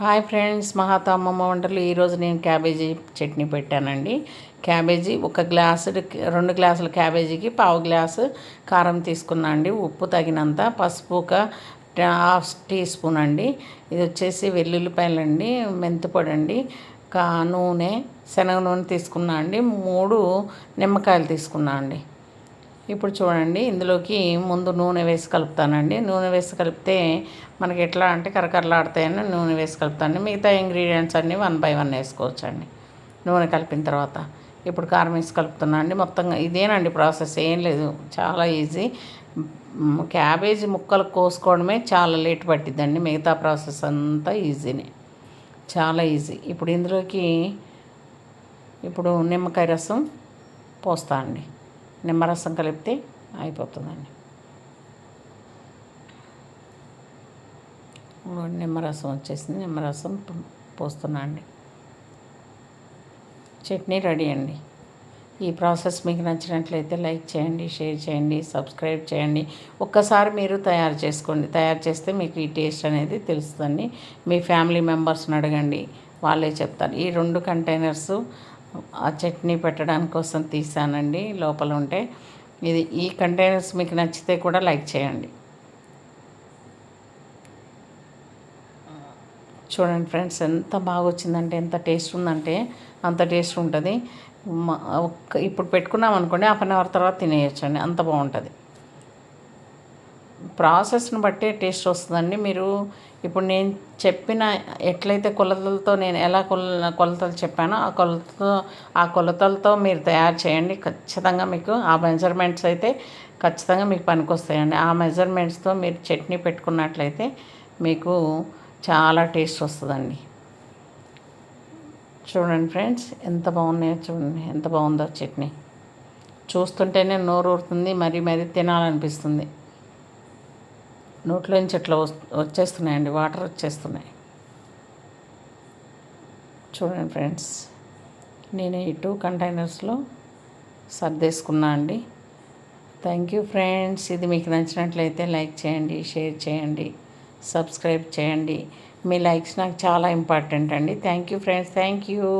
Hi friends మహాతా అమ్మమ్మ వంటలు ఈరోజు నేను క్యాబేజీ చట్నీ పెట్టానండి. క్యాబేజీ ఒక గ్లాసు రెండు గ్లాసుల క్యాబేజీకి పావు గ్లాసు కారం తీసుకున్నా అండి. ఉప్పు తగినంత పసుపు ఒక హాఫ్ టీ స్పూన్ అండి. ఇది వచ్చేసి వెల్లుల్లిపాయలు అండి మెంతిపొడి అండి కా నూనె శనగ నూనె తీసుకున్నా అండి. మూడు నిమ్మకాయలు తీసుకున్నా అండి. ఇప్పుడు చూడండి ఇందులోకి ముందు నూనె వేసి కలుపుతానండి. నూనె వేసి కలిపితే మనకి ఎట్లా అంటే కరకరలాడతాయని నూనె వేసి కలుపుతాను మిగతా ఇంగ్రీడియంట్స్ అన్నీ వన్ బై వన్ వేసుకోవచ్చండి. నూనె కలిపిన తర్వాత ఇప్పుడు కారం వేసి కలుపుతున్నా అండి మొత్తంగా ఇదేనండి ప్రాసెస్ ఏం లేదు. చాలా ఈజీ. క్యాబేజీ ముక్కలు కోసుకోవడమే చాలా లేట్ పట్టిద్దండి. మిగతా ప్రాసెస్ అంతా ఈజీనే. చాలా ఈజీ. ఇప్పుడు ఇందులోకి ఇప్పుడు నిమ్మకాయ రసం పోస్తా అండి నిమ్మరసం కలిపితే అయిపోతుందండి. నిమ్మరసం వచ్చేసింది. నిమ్మరసం పోస్తున్నా అండి. చట్నీ రెడీ అండి. ఈ ప్రాసెస్ మీకు నచ్చినట్లయితే లైక్ చేయండి షేర్ చేయండి సబ్స్క్రైబ్ చేయండి. ఒక్కసారి మీరు తయారు చేసుకోండి. తయారు చేస్తే మీకు ఈ టేస్ట్ అనేది తెలుస్తుందండి. మీ ఫ్యామిలీ మెంబర్స్ని అడగండి. వాళ్ళే చెప్తారు. ఈ రెండు కంటైనర్స్ ఆ చట్నీ పెట్టడానికి కోసం తీసానండి. లోపల ఉంటే ఇది ఈ కంటైనర్స్ మీకు నచ్చితే కూడా లైక్ చేయండి. చూడండి ఫ్రెండ్స్ ఎంత బాగా వచ్చిందంటే ఎంత టేస్ట్ ఉందంటే అంత టేస్ట్ ఉంటుంది. ఇప్పుడు పెట్టుకున్నాం అనుకోండి హాఫ్ అన్ అవర్ తర్వాత తినేయచ్చండి. అంత బాగుంటుంది. ప్రాసెస్ని బట్టే టేస్ట్ వస్తుందండి. మీరు ఇప్పుడు నేను చెప్పిన ఎట్లయితే కొలతలతో నేను ఎలా కొల కొలతలు చెప్పానో ఆ కొలతతో ఆ కొలతలతో మీరు తయారు చేయండి. ఖచ్చితంగా మీకు ఆ మెజర్మెంట్స్ అయితే ఖచ్చితంగా మీకు పనికొస్తాయండి. ఆ మెజర్మెంట్స్తో మీరు చట్నీ పెట్టుకున్నట్లయితే మీకు చాలా టేస్ట్ వస్తుందండి. చూడండి ఫ్రెండ్స్ ఎంత బాగున్నాయో చూడండి. ఎంత బాగుందో చట్నీ. చూస్తుంటేనే నోరు ఊరుతుంది మరీ మరీ తినాలనిపిస్తుంది. నోట్లోంచి ఇట్లా వచ్చేస్తున్నాయండి వాటర్ వచ్చేస్తున్నాయి. చూడండి ఫ్రెండ్స్ నేను ఈ టూ కంటైనర్స్లో సర్దేసుకున్నా అండి. థ్యాంక్ యూ ఫ్రెండ్స్ ఇది మీకు నచ్చినట్లయితే లైక్ చేయండి షేర్ చేయండి సబ్స్క్రైబ్ చేయండి. మీ లైక్స్ నాకు చాలా ఇంపార్టెంట్ అండి. Thank you friends thank you.